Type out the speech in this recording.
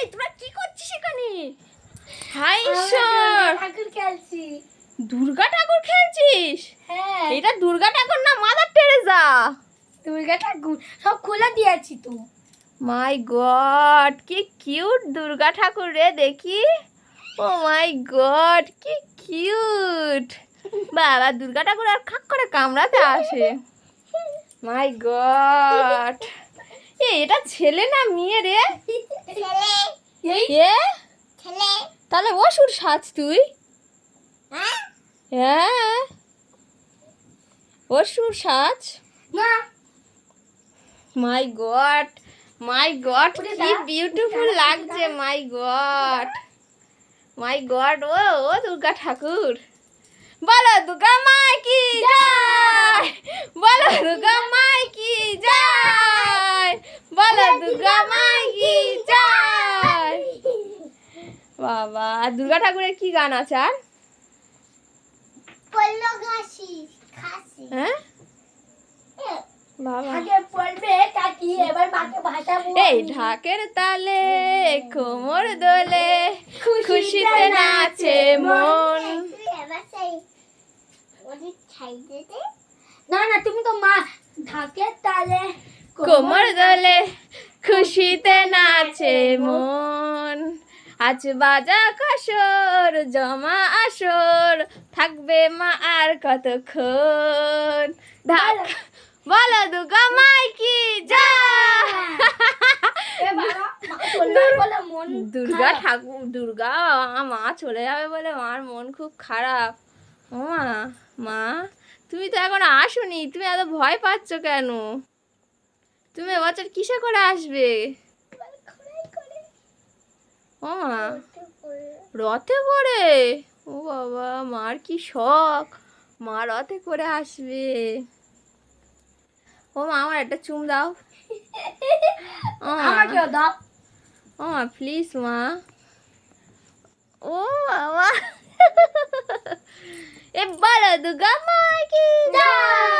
এই তোরা কি করছিস এখানে? হাই ঈশ্বর! ঠাকুর খেলছি। দুর্গা ঠাকুর খেলছিস? হ্যাঁ। এটা দুর্গা ঠাকুর না মাদার টেরেজা দুর্গা ঠাকুর সব খোলা দিয়েছি তো। মাই গড কি কিউট দুর্গা ঠাকুর রে দেখি। ও মাই গড কি কিউট বাবা দুর্গা ঠাকুর আর খাক করে কামড়াতে আসে। মাই গড এ এটা ছেলে না মেয়ে রে? এই এ? তাহলে অসুর সাজ তুই। হ্যাঁ। অসুর সাজ। না মাই গড মাই গড কি বিউটিফুল লাগছে মাই গড। মাই গড ও ও দুর্গা ঠাকুর। বলো দুর্গা মাই কি জয় বলো দুর্গা মাই কি জয় বলো দুর্গা মাই কি জয় বাবা আর দুর্গা ঠাকুরের কি গান আছে আর? হ্যাঁ? এই ঢাকের তালে কোমর দোলে খুশিতে নাচে মন। না না তুমি তো মা ঢাকের তালে কোমর দোলে খুশিতে নাচে মন। আজ বাজা কাসর জমা আসর থাকবে মা আর কতক্ষণ? ঢাক বলো। দুর্গা মাই কি যা। দুর্গা ঠাকুর দুর্গা মা চলে যাবে বলে মার মন খুব খারাপ। ও মা মা তুমি তো এখন আসোনি তুমি এত ভয় পাচ্ছ কেন? তুমি এবছর কিসে করে আসবে? ও মা রথে করে? ও বাবা মার কি শখ? মা রথে করে আসবে। ও মা আমার একটা চুম দাও। আমাকেও দাও। ও মা প্লিজ মা। ও বাবা। এ বলো দুর্গা মা কি জয়